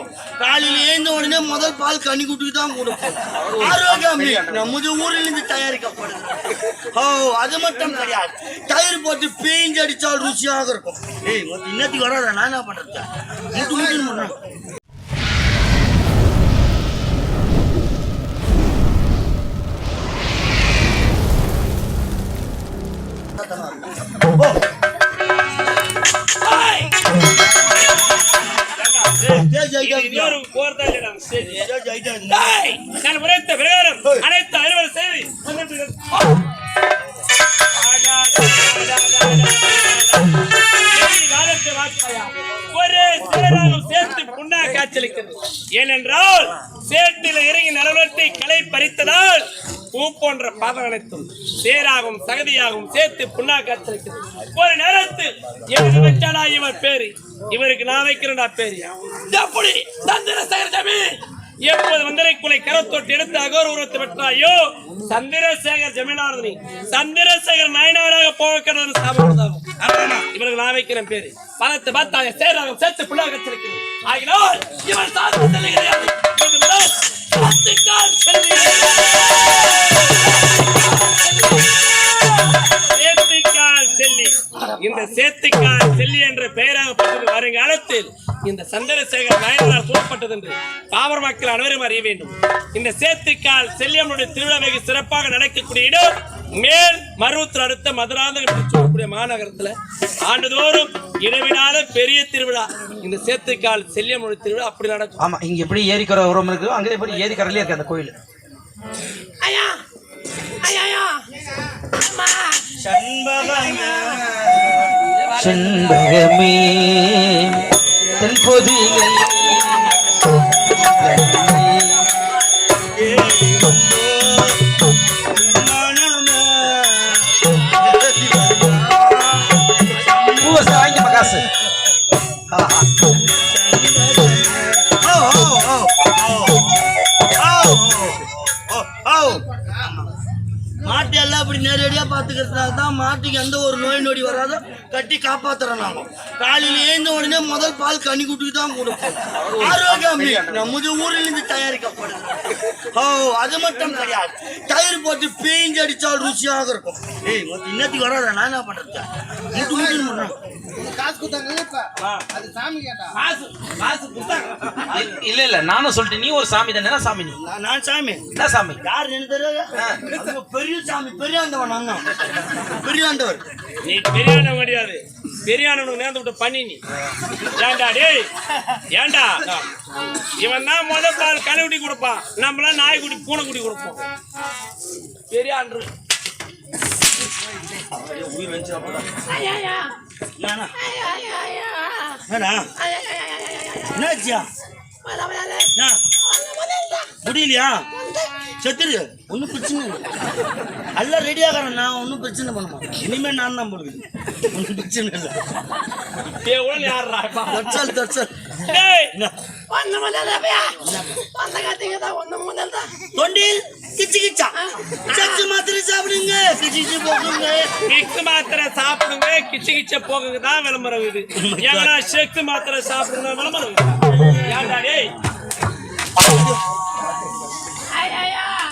கொடுப்போம் காலையில் காலையில எழுந்த உடனே முதல் பால் கனி குட்டிக்கு தான் கொடுப்போம் ஆரோக்கியமே நமது ஊரில் இருந்து தயாரிக்கப்படுது ஓ அது மட்டும் கிடையாது. தயிர் போட்டு பேஞ்சு அடித்தால் ருசியாக இருக்கும். ஏய் இன்னத்துக்கு வராத நான் என்ன பண்ணுறது இன்னொரு போர்தான் சரி. நான் உரைத்த பிரகாரம் அனைத்து அலுவலர் சேவை. ஒரே சேராலும் சேர்த்து புண்ணா காய்ச்சலிக்கிறது ஏனென்றால் சேற்றில் இறங்கி நலவரத்தை களை பறித்ததால் பூ போன்ற பாதம் அனைத்தும் சேராகும் சகதியாகும் சேர்த்து புண்ணா ஒரு நேரத்தில் இவருக்கு வச்சாடா இவர் பேரு? இவருக்கு நான் வைக்கிறேன்டா பேரு. எப்படி சந்திர சகரஜமி எப்போது வந்தரை குலை கரத்தொட்டு எடுத்து அகோர் உருவத்தை பெற்றாயோ சந்திரசேகர் ஜமீனாரதனி சந்திரசேகர் நாயனாராக போக கடவுள் சாப்பிடுவதாகும் இவருக்கு நான் வைக்கிறேன் பேரு. பணத்தை பார்த்தாங்க சேராகும் சேர்த்து புள்ளாக வச்சிருக்கிறது ஆகினால் இவன் சாதனை கிடையாது வருங்காலத்தில் இந்த சந்திரசேகர் நாயனார் சூழப்பட்டது என்று பாமர மக்கள் அனைவரும் அறிய வேண்டும். இந்த சேத்துக்கால் செல்லியம்மனுடைய திருவிழா வெகு சிறப்பாக நடக்கக்கூடிய இடம் மேல் மருவத்தில் அடுத்த மதுராந்தகம் என்று சொல்லக்கூடிய மாநகரத்துல ஆண்டுதோறும் இடைவிடாத பெரிய திருவிழா. இந்த சேத்துக்கால் செல்லியம்மனுடைய திருவிழா அப்படி நடக்கும். ஆமா இங்க எப்படி ஏரிக்கரை உரம் இருக்கு? அங்கே எப்படி ஏரிக்கரையிலே இருக்கு அந்த கோயில்? ஐயா! ஐயா ஐயா! அம்மா! செண்பகமே. தென்பொதிகை பூவை வாங்கி காசு மாட்டு எல்லாம் இப்படி நேரடியா பாத்துக்கிறதுனால தான் மாட்டுக்கு எந்த ஒரு நோய் நொடி வராதோ கட்டி காப்பாத்துறோம் நாம காலையில எழுந்த உடனே முதல் பால் கனி குட்டிக்கு தான் கொடுப்போம். ஆரோக்கியமே நமது ஊரில் இருந்து தயாரிக்கப்படுது ஓ அது மட்டும் கிடையாது. தயிர் போட்டு பேஞ்சு அடிச்சால் ருசியாக இருக்கும். ஏய் இன்னத்துக்கு வராதா நான் என்ன பண்றது? முட்டு காசு கொடுத்தாங்க. இல்ல இல்ல நானும் சொல்லிட்டேன். நீ ஒரு சாமி தானே சாமி நீ. நான் நான் சாமி. என்ன சாமி? யார் எனக்கு தெரியாது? அது பெரிய சாமி பெரியாண்டவன் அண்ணன் பெரியாண்டவர். நீ பெரியானவன் கிடையாது. பெரியானவனுக்கு நேர்ந்து விட்டு பண்ணி நீ. ஏன்டா டேய் ஏன்டா இவன் தான் முத பால் கழுவுடி கொடுப்பான். நம்மளாம் நாய்க்குடி பூனைக்குடி கொடுப்போம். பெரியாண்டு உயிர் வந்துச்சா என்னாச்சியா? என்ன? முடியலையா? செத்துரு. ஒன்றும் பிரச்சனை இல்லை. எல்லாம் ரெடி ஆகிறேன். நான் ஒன்றும் பிரச்சனை பண்ண மாட்டேன். இனிமேல் நான் தான் போடுது ஒன்றும் பிரச்சனை இல்லை. தேவன் யாருடா தற்சால் தற்சால். டேய் என்ன? தொண்டில் கிச்சு கிச்சா. சச்சு மாத்திரை சாப்பிடுங்க. கிச்சு கிச்சு போக்குங்க மிக்ஸ் மாத்திரை சாப்பிடுங்க. கிச்சு கிச்ச போகுங்க தான் விளம்பரம் இது. ஏன்னா செக்கு மாத்திரை சாப்பிடுங்க விளம்பரம். ஏன்டா டேய்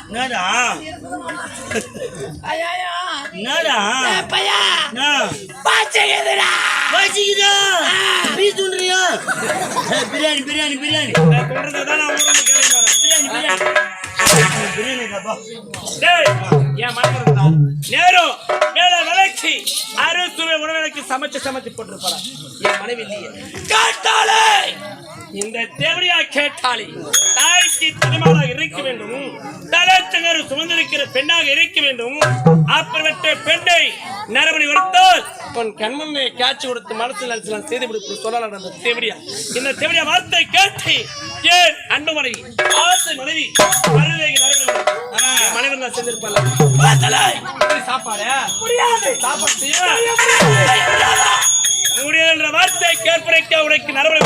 என்னடா? என்னடா? என்ன? வாசிக்குதா? நீ துண்டுறியா? ஏய், பிரியாணி பிரியாணி பிரியாணி. பிரியாணி பிரியாணி. நேரம் மேல விளக்கி அறுசுவை உணவுகளுக்கு சமைச்சு சமைச்சு போட்டிருப்பாரா என் மனைவி இல்லையே கேட்டாளே. இந்த தேவடியா கேட்டாளே தாய்க்கு திருமணமாக இருக்க வேண்டும். தலைச்சங்கர் சுமந்திருக்கிற பெண்ணாக இருக்க வேண்டும். அப்படிப்பட்ட பெண்ணை நரபடி கொடுத்தால் உன் கண்முன்னே காட்சி கொடுத்து மனசில் நினைச்சு செய்து கொடுத்து சொல்லலாம் அந்த தேவடியா. இந்த தேவடியா வார்த்தை கேட்டு ஏன் அன்பு மனைவி ஆசை மனைவி மருதை நரபடி வந்திருப்பல எப்படி சாப்பாடு? முடியாது. சாப்பாடு செய்ய முடியாதுன்ற வார்த்தை கேட்பதற்கு உனக்கு நரம்பு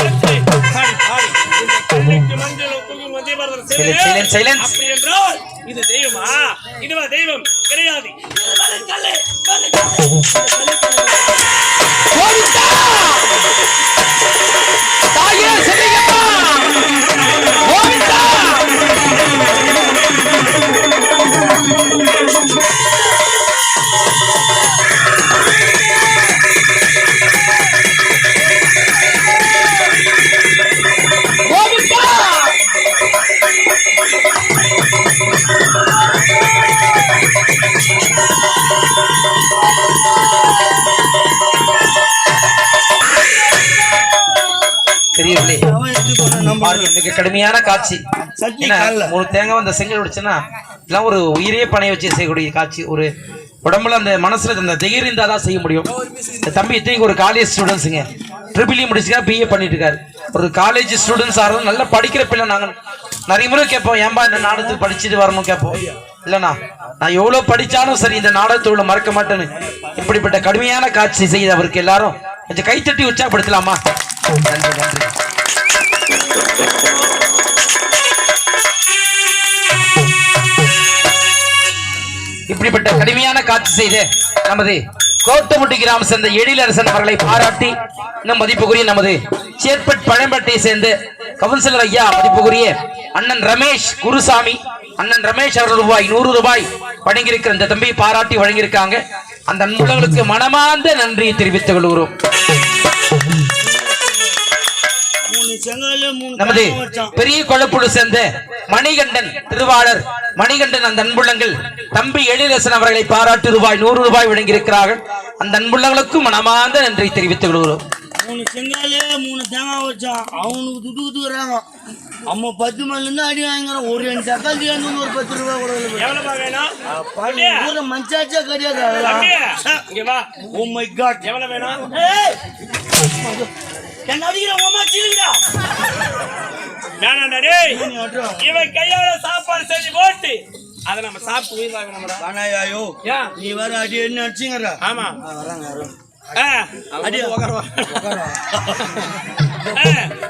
silence. அப்படி என்றால் இது தெய்வமா? இதுவா தெய்வம். கிடையாது. பாருங்க மிக கடுமையான காட்சி. மூணு தேங்காய் அந்த செங்கல் உடைச்சுன்னா இதெல்லாம் ஒரு உயிரே பணைய வச்சு செய்யக்கூடிய காட்சி. ஒரு உடம்புல அந்த மனசுல அந்த தைரியம் இருந்தா தான் செய்ய முடியும். இந்த தம்பி இத்தனைக்கு ஒரு காலேஜ் ஸ்டூடெண்ட்ஸுங்க ட்ரிபிள் இ முடிச்சுக்கா பிஏ பண்ணிட்டு இருக்காரு. ஒரு காலேஜ் ஸ்டூடெண்ட்ஸ் ஆகிறது நல்லா படிக்கிற பிள்ளை நாங்க. நிறைய முறை கேட்போம் ஏன்பா இந்த நாடகத்துக்கு படிச்சுட்டு வரணும் கேட்போம். இல்லைண்ணா நான் எவ்வளவு படிச்சாலும் சரி இந்த நாடகத்தோட மறக்க மாட்டேன்னு. இப்படிப்பட்ட கடுமையான காட்சி செய்த அவருக்கு எல்லாரும் கொஞ்சம் கைத்தட்டி உற்சாகப்படுத்தலாமா? நன்றி நன்றி. இப்படிப்பட்ட கடுமையான காட்சி செய்த நமது கோத்தமுட்டி கிராம சேர்ந்த எழிலரசன் அவர்களை பாராட்டி இன்னும் மதிப்புக்குரிய நமது சேர்பட் பழம்பட்டை சேர்ந்த கவுன்சிலர் ஐயா மதிப்புக்குரிய அண்ணன் ரமேஷ் குருசாமி அண்ணன் ரமேஷ் அவர்கள் ரூபாய் நூறு ரூபாய் வழங்கியிருக்கிற இந்த தம்பியை பாராட்டி வழங்கியிருக்காங்க. அந்த அன்புகளுக்கு மனமார்ந்த நன்றியை தெரிவித்துக் கொள்கிறோம். நமது பெரிய கொழப்புடு சேர்ந்த மணிகண்டன் திருவாளர் மணிகண்டன் அந்த அன்புள்ளங்கள் தம்பி எழிலரசன் அவர்களை பாராட்டு ரூபாய் நூறு ரூபாய் வழங்கியிருக்கிறார்கள். அந்த அன்புள்ளங்களுக்கும் மனமார்ந்த நன்றி தெரிவித்துக் கொள்கிறோம். மூணு செங்கல்ல மூணு தேங்காய் வச்சான் அவனுக்கு துட்டு குத்துக்கிறாங்க அம்மா பத்து மணில இருந்து அடி வாங்குறான் ஒரு ரெண்டு தக்காளி வந்து ஒரு பத்து ரூபாய் கூட இல்லை. ஊரை மஞ்சாச்சே கிடையாது. அதெல்லாம் ஓ மை காட் எவ்வளவு வேணும்? என்ன அடிக்கிற? உமா வேணாண்டா டேய். இவன் கையால சாப்பாடு செஞ்சு போட்டு அதை நம்ம சாப்பிட்டு உயிர் வாங்கணும்டா காணாயோ ஏன் நீ வர அடி என்ன அடிச்சுங்கடா? ஆமா. வராங்க யாரும்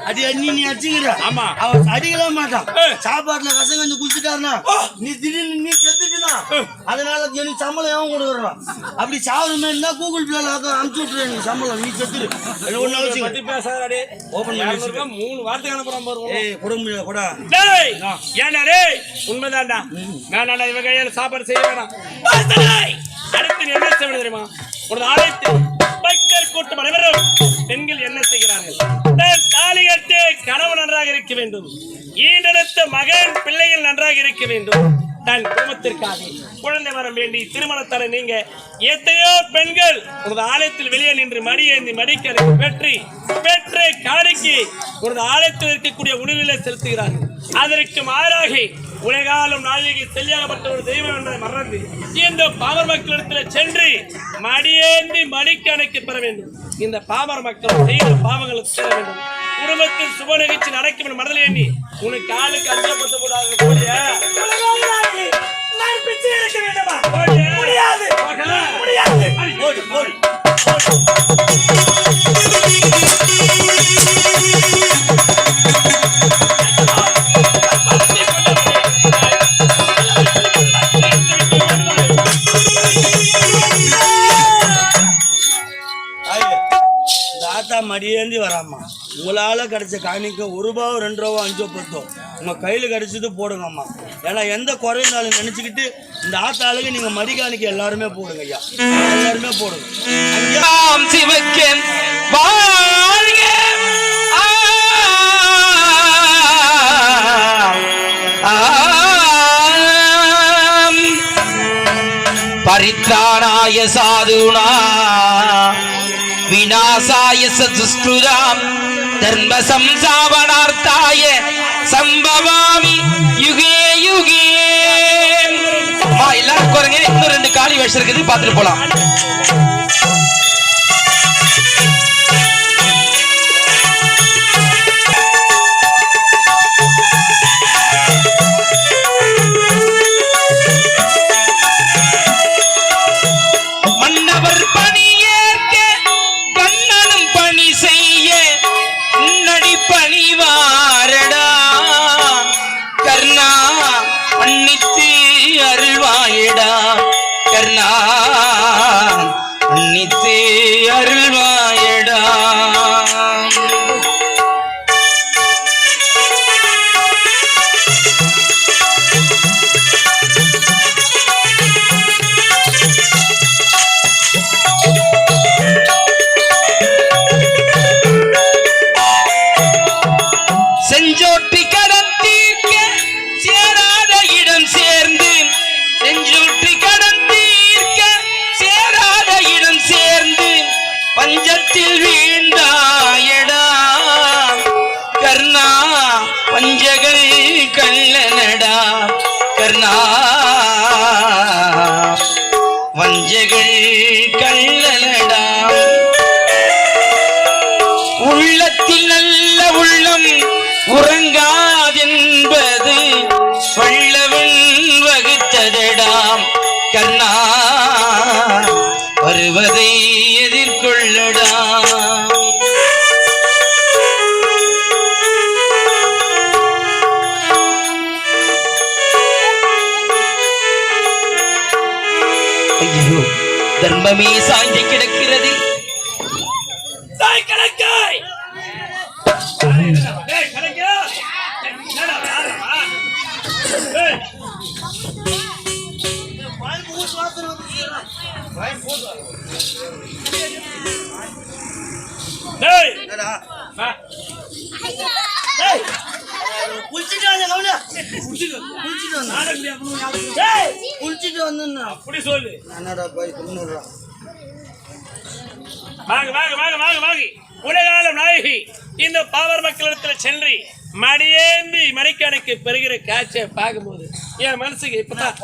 அடி அண்ணி நீ அடிச்சுங்கிற ஆமா. அவன் அடிக்கல மாட்டான். சாப்பாட்டுல ரசம் கொஞ்சம் குடிச்சிட்டாருனா நீ திடீர்னு நீ செத்துட்டுனா அதனால எனக்கு சம்பளம் எவன் கொடுக்குறான் அப்படி சாவுற மாதிரி இருந்தா கூகுள் பேல அனுப்பிச்சு விட்டுரு நீ சம்பளம். நீ செத்துரு. அது அவசியம் பேசாதடா. டேய். Open பண்ணி மூணு வார்த்தைக்கு அனுப்புறான் பாரு உனக்கு. ஏய் கூட. டேய்! ஏன்டா டேய்? உண்மைதான்டா. வேணாண்டா இவன் கையால சாப்பாடு செய்ய வேணாம். அடுத்து நீ என்ன செய்ய வேண்டும் தெரியுமா? ஒரு ஆலயத்தில் பக்தர் கூட்டம் அனைவரும் பெண்கள் என்ன செய்கிறார்கள்? தன் தாலி கட்டு கணவன் நன்றாக இருக்க வேண்டும். ஈண்டெடுத்த மகன் பிள்ளைகள் நன்றாக இருக்க வேண்டும். தன் குடும்பத்திற்காக குழந்தை வரம் வேண்டி திருமணத்தலை நீங்க எத்தையோ பெண்கள் ஒரு ஆலயத்தில் வெளியே நின்று மடி ஏந்தி மடிக்க பெற்றி பெற்ற காணிக்கு ஒரு ஆலயத்தில் இருக்கக்கூடிய உணவிலே செலுத்துகிறார்கள். அதற்கு மாறாக உலகாலும் நாயகி செல்லியாகப்பட்ட ஒரு தெய்வம் என்பதை மறந்து இந்த பாமர் மக்களிடத்தில் சென்று மடியேந்தி மடிக்கு அணைக்க பெற வேண்டும். இந்த பாமர் மக்கள் செய்த பாவங்களுக்கு சேர வேண்டும். குடும்பத்தில் சுப நிகழ்ச்சி நடக்கும் என்ற மனதில் எண்ணி உனக்கு ஆளுக்கு அஞ்சப்பட்டு கூடாது முடியாது. மடியேந்தி வராம்மா உங்களால கிடைச்ச காணிக்க ஒரு ரூபாவோ ரெண்டு ரூபாவோ அஞ்சோ பத்தோ. உங்கள் கையில கிடைச்சது போடுங்கம்மா. ஏன்னா எந்த குறைந்தாலும் நினச்சிக்கிட்டு இந்த ஆத்தாளுக்கு நீங்க மடி காணிக்க எல்லாருமே போடுங்க ஐயா. எல்லாருமே போடுங்க. பரித்தானாய சிவக்கேன் சாதுனா. விநாசாய சதுஷ்டுதாம் தர்ம சம்சாவனார்த்தாய சம்பவாமி யுகே யுகே அம்மா, எல்லாரும் குறைங்க இன்னும் ரெண்டு காலி வேஷம் இருக்குது பார்த்துட்டு போலாம் करना ஐயோ தர்மமே சாய்ந்து கிடக்கிறது. குளிச்சிட்டு. குளிச்சிட்டு அப்படி சொல்லு. என்னடா போய். வாங்க வாங்க வாங்க வாங்க வாங்க. உலகால நாயகி இந்த பாவர் மக்களிடத்துல சென்று மடியேந்தி மணிக்கணக்கு பெறுகிற காட்சியை பார்க்கும்போது என் மனசுக்கு இப்பதான்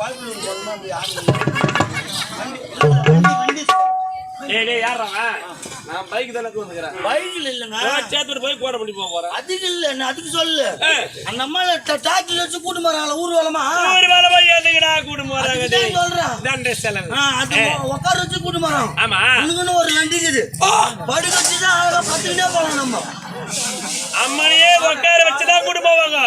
டேய் டேய் யாரா நான் பைக் தானே வந்துக்கிறேன் பைக்கில் இல்லைங்க சேர்த்துட்டு போய் கோடை பண்ணி போறேன். அதுக்கு இல்ல நான் அதுக்கு சொல்லு. அந்த அம்மா டாக்டர் வச்சு கூட்டு போறாங்களா ஊர்வலமா ஒரு வேலை போய் எதுக்குடா கூட்டு போறாங்க அதுக்குதான் சொல்றேன். தண்டை செலவு அது உட்கார வச்சு கூட்டு போறோம் ஆமா. உனக்குன்னு ஒரு நன்றி இருக்குது படுக்க வச்சு தான் அழகா பத்துக்கிட்டே போலாம் நம்ம. அம்மனையே உட்கார வச்சுதான் கூட்டு போவாங்க.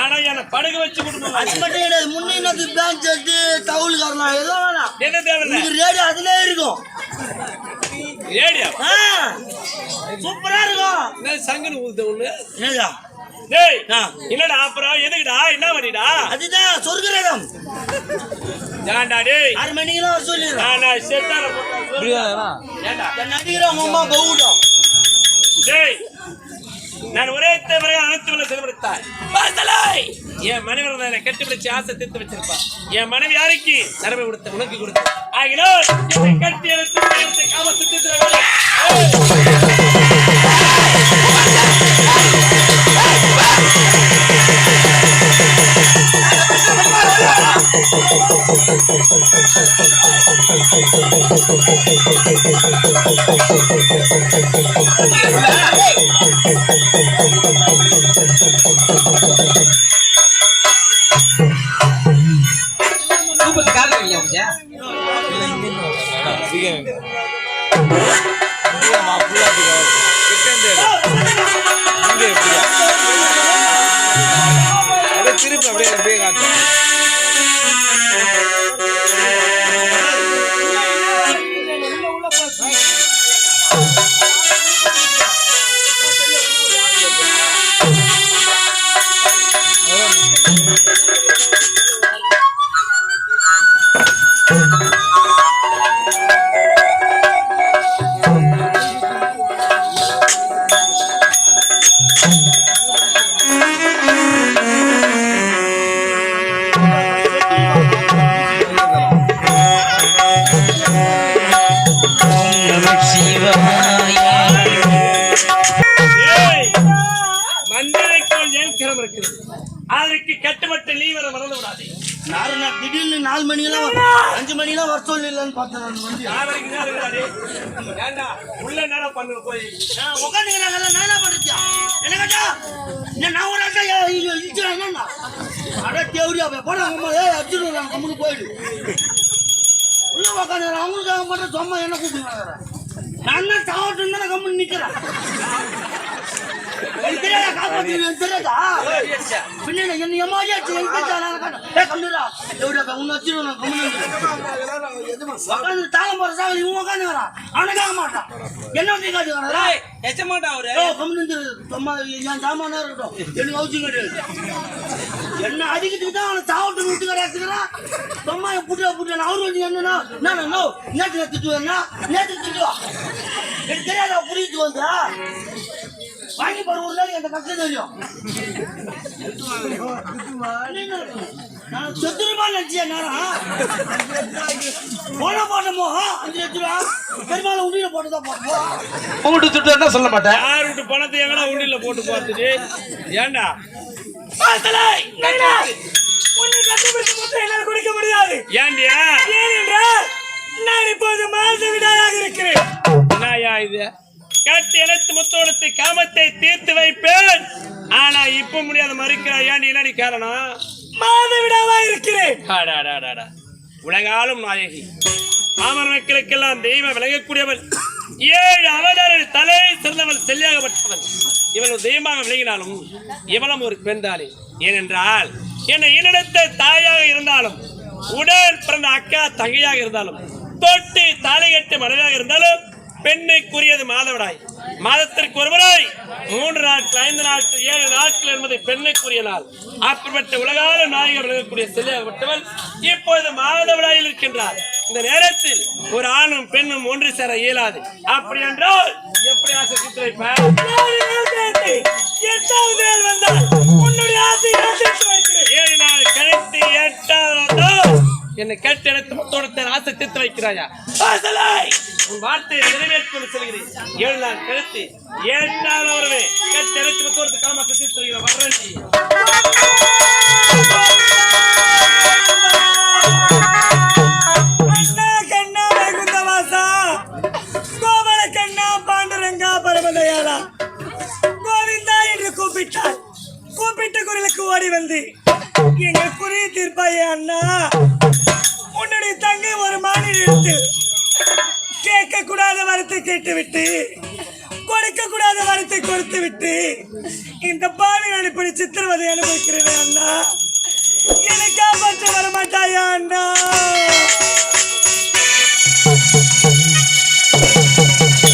ஆனா என்ன படுக வச்சு கூட்டு போவாங்க. அது மட்டும் கிடையாது முன்ன பேங்க் செட்டு டவுல் காரணம் எதுவும் வேணாம். என்ன ரேடியோ அதுலயே இருக்கும். ஏடியா? ஆ, சூப்பரா இருக்கும். என்ன சங்கன்னு ஊத்த ஒண்ணு? என்னடா? டேய் ஆ. என்னடா அப்புறம்? எதுக்குடா என்ன பண்ணிடா? அதுதான் சொர்க்கரகம் ஏன்டா டேய்? ஆறு மணிக்கெல்லாம் வர சொல்லிடுறேன். நான் நான் செத்தார ஏன்டா என் நடிகர் அவங்க அம்மா பவுடம் டேய் நான் ஒரே தவிர அனைத்து உள்ள செலவழித்தாய் என் மனைவி என்னை கட்டிப்பிடிச்சு ஆசை தீர்த்து வச்சிருப்பா. என் மனைவி யாருக்கு? தரவை கொடுத்த உனக்கு கொடுத்த. ஆகினோ என்னை கட்டி எடுத்து காமத்து தீர்த்து திருப்பி அப்படியே அப்படியே காட்டுறேன். நாலு மணிக்கெல்லாம் அஞ்சு மணிக்கெல்லாம் வர சொல்லிடலான்னு பார்த்தேன் நான் வந்து உள்ள நேரம் பண்ணு போய் உட்காந்துக்கிறாங்கல்ல நானா கேட்டா என்ன நான் ஒரு ஆட்டா இழுச்சுறேன் என்னன்னா அட தேவடியா போட அம்மா ஏ அடிச்சுடுறாங்க கம்முன்னு போயிடு உள்ள உட்காந்து அவங்களுக்காக மட்டும் சும்மா என்ன கூப்பிடுறாங்க நான் தான் சாவட்டும் தானே கம்முன்னு நிக்கிறேன் தாளம் போற இவன் உட்காந்து வரான் அவனுக்காக மாட்டான் என்ன வந்து காட்டுவானா எச்சமாட்டா அவரு ஏய், கம்முனு இரு. சும்மா என் சாமானா இருக்கட்டும். எனக்கு அவசியம் கிடையாது. என்ன அடிக்கிறதுக்கு தான் அவனை சாவட்டு விட்டு கிடையாதுங்கிறான் சும்மா என் புட்டியா புட்டியா அவரு வந்து என்னன்னா நான் நோ நேற்று திட்டுவேன்னா நேற்று திட்டுவா எனக்கு தெரியாதா புரியுது வந்தா வாங்கி பாரு ஒரு நாளைக்கு அந்த கஷ்டம் தெரியும். நான் செத்துருமா நினைச்சேன் நேரம் போன போட்டமோ அஞ்சு லட்ச ரூபா. பெருமாள் உண்டியில போட்டுதான் போட்டோம் உங்கள்கிட்ட சுட்டு சொல்ல மாட்டேன். யார் விட்டு பணத்தை எங்கடா உண்டியில போட்டு பார்த்துட்டு? ஏண்டா? உன்னை கண்டுபிடித்த முத்தை என்னால் கொடுக்க முடியாது. ஏண்டியா ஏனென்றால் நான் இப்போது மாதவிடாயாக இருக்கிறேன். என்னய்யா இது? கட்டி இணைத்து முத்தோடத்து காமத்தை தீர்த்து வைப்பேன். ஆனா இப்ப முடியாத மறுக்கிறாய். ஏண்டி என்னடி காரணம்? மாதவிடாவா இருக்கிறேன். உலகாலும் நாயகி. பாமர மக்களுக்கெல்லாம் தெய்வம் விளங்கக்கூடியவள் ஏழு அவதார தலை சிறந்தவள் செல்லியாகப்பட்டவள் இவள் தெய்வமாக விளங்கினாலும் இவளும் ஒரு பெண்தானே ஏனென்றால் என்னை ஈனெடுத்த தாயாக இருந்தாலும் உடன் பிறந்த அக்கா தங்கையாக இருந்தாலும் தொட்டு தாலி கட்டு மனைவியாக இருந்தாலும் பெண்ணுக்குரியது மாதவிடாய். மாதத்திற்கு ஒருவராய் மூன்று நாட்கள் ஐந்து நாட்கள் ஏழு நாட்கள் என்பது பெண்ணுக்குரிய நாள். அப்படிப்பட்ட உலகால நாயகம் விளங்கக்கூடிய செல்லியாகப்பட்டவள் இப்பொழுது மாதவிடாயில் இருக்கின்றார். இந்த நேரத்தில் ஒரு ஆணும் பெண்ணும் ஒன்று சேர இயலாது. அப்படி என்றால் எப்படி ஆசை எட்டாவது நாள் வந்தால் உன்னுடைய ஆசை வைக்கிறேன். ஏழு நாள் கழித்து எட்டாவது நாள் என்னை கேட்டு எடுத்து முத்தோடத்தை ஆசை தீர்த்து வைக்கிறாயா? உன் வார்த்தையை நிறைவேற்றி செல்கிறேன். ஏழு நாள் கழித்து எட்டாவது வருவே கேட்டு எடுத்து முத்தோடத்தை காமாசை தீர்த்து வைக்கிற வர்றேன் கூப்பிட்ட ஓடி வந்து எங்கள் குறி தீர்ப்பாயே அண்ணா. உன்னுடைய தங்கை ஒரு மாநில எடுத்து கேட்க கூடாத வரத்தை கேட்டுவிட்டு கொடுக்க கூடாத வரத்தை கொடுத்து விட்டு இந்த பாவி நான் இப்படி சித்திரவதை அனுபவிக்கிறேன் அண்ணா. என்னை காப்பாற்ற வர மாட்டாயா அண்ணா?